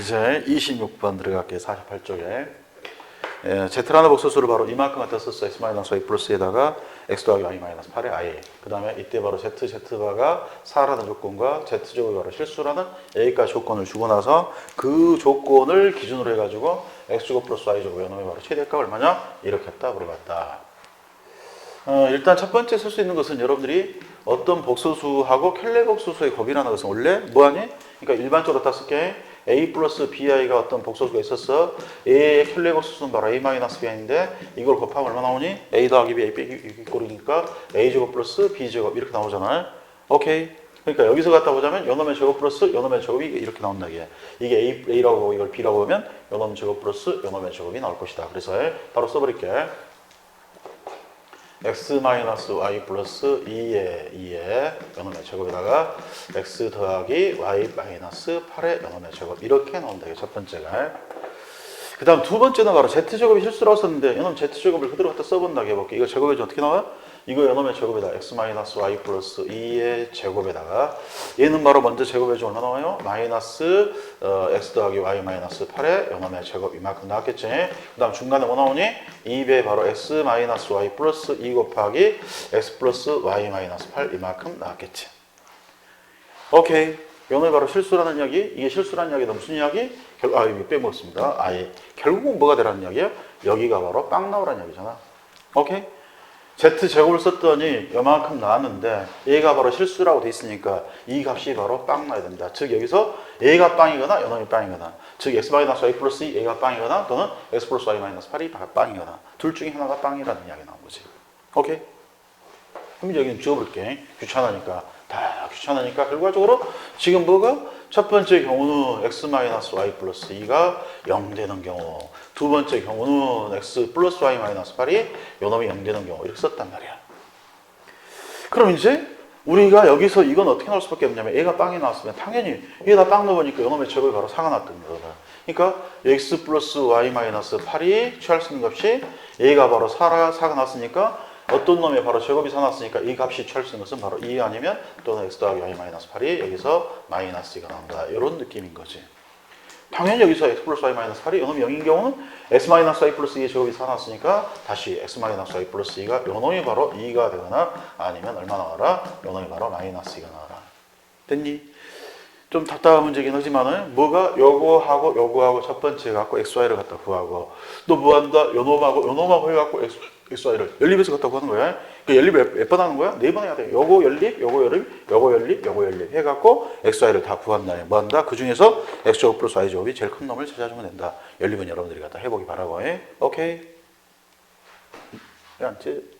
이제 26번 들어갈게요. 48쪽에. 예, Z라는 복소수를 바로 이만큼 갖다 썼어. X 마이너스 Y 플러스에다가 X 더하기 Y 마이너스 8의 I. 그 다음에 이때 바로 Z, Z바가 4라는 조건과 Z제곱이 바로 실수라는 A까지 조건을 주고 나서 그 조건을 기준으로 해가지고 X제곱 플러스 Y제곱 연놈의 바로 최대값 얼마냐? 이렇게 했다 물어봤다. 어, 일단 첫 번째 쓸 수 있는 것은 여러분들이 어떤 복소수하고 켈레 복소수의 곱이라는 것은 원래 뭐하니? 그러니까 일반적으로 다 쓸게 a 플러스 bi가 어떤 복소수가 있었어. a의 켈레 복소수는 바로 a 마이너스 bi인데 이걸 곱하면 얼마 나오니? a 더하기 b, a 빼기 꼴이니까 a 제곱 플러스 b 제곱 이렇게 나오잖아요. 오케이. 그러니까 여기서 갖다 보자면 요놈의 제곱 플러스 요놈의 제곱이 이렇게 나온다 이게. 이게 a, a라고 이걸 b라고 하면 요놈 제곱 플러스 요놈의 제곱이 나올 것이다. 그래서 바로 써버릴게. X 마이너스 y 플러스 2의 2의 연놈의 제곱에다가 x 더하기 y 마이너스 8의 연놈의 제곱 이렇게 나온다. 이게 첫 번째가. 그 다음 두 번째는 바로 z제곱이 실수라고 썼는데 연놈 z제곱을 그대로 갖다 써본다 해볼게. 이거 제곱해 주 어떻게 나와? 이거 연놈의 제곱에다 x 마이너스 y 플러스 2의 제곱에다가 얘는 바로 먼저 제곱해 주 얼마 나와요? 마이너스 어, x 더하기 y 마이너스 8의 연놈의 제곱 이만큼 나왔겠지? 그 다음 중간에 뭐 나오니? 2배 바로 x 마이너스 y 플러스 2 곱하기 x 플러스 y 마이너스 8 이만큼 나왔겠지? 오케이. 연놈이 바로 실수라는 이야기. 이게 실수라는 이야기는 무슨 이야기? 결, 아, 이거 빼먹었습니다. 아예. 결국은 뭐가 되라는 이야기야? 여기가 바로 빵 나오라는 이야기잖아. 오케이? Z 제곱을 썼더니 요만큼 나왔는데 얘가 바로 실수라고 돼 있으니까 이 값이 바로 빵 나야 됩니다. 즉 여기서 얘가 빵이거나 요놈이 빵이거나 즉 x 마이너스 y 플러스 2 얘가 빵이거나 또는 x 플러스 y 마이너스 8이 빵이거나 둘 중에 하나가 빵이라는 이야기 나온 거지. 오케이? 그럼 여기는 지워볼게. 귀찮으니까. 다 귀찮으니까 결과적으로 지금 뭐가 첫 번째 경우는 x 마이너스 y 플러스 2가 0 되는 경우 두 번째 경우는 x 플러스 y 마이너스 8이 요놈이 0 되는 경우 이렇게 썼단 말이야. 그럼 이제 우리가 여기서 이건 어떻게 나올 수밖에 없냐면 얘가 빵이 나왔으면 당연히 얘다 빵 넣으니까 요놈의 제곱이 바로 4가 났던 거다. 그러니까 x 플러스 y 마이너스 8이 취할 수 있는 값이 얘가 바로 4가, 4가 났으니까 어떤 놈이 바로 제곱이 4 났으니까 이 값이 있는 것은 바로 2 아니면 또는 x 더하기 y 마이너스 8이 여기서 마이너스 2가 나온다. 이런 느낌인 거지. 당연히 여기서 x 플러스 y 마이너스 8이 요놈이 0인 경우는 x 마이너스 y 플러스 2의 제곱이 4 났으니까 다시 x 마이너스 y 플러스 2가 요놈이 바로 2가 되거나 아니면 얼마 나와라? 요놈이 바로 마이너스 2가 나와라. 됐니? 좀 답답한 문제긴 하지만은 뭐가 요거하고 요거하고 첫 번째 갖고 xy를 갖다 구하고 또 뭐한다 요놈하고 요놈하고 해갖고 x, xy를 연립해서 갖다 구하는 거야. 그 연립 몇 번 하는 거야? 네 번 해야 돼. 요거 연립, 요거 연립, 요거 연립, 요거 연립 해갖고 xy를 다 구한다. 뭐 한다? 그 중에서 x제곱 플러스 y제곱이 제일 큰 놈을 찾아주면 된다. 연립은 여러분들이 갖다 해보기 바라고 해. 오케이. 왜안 치?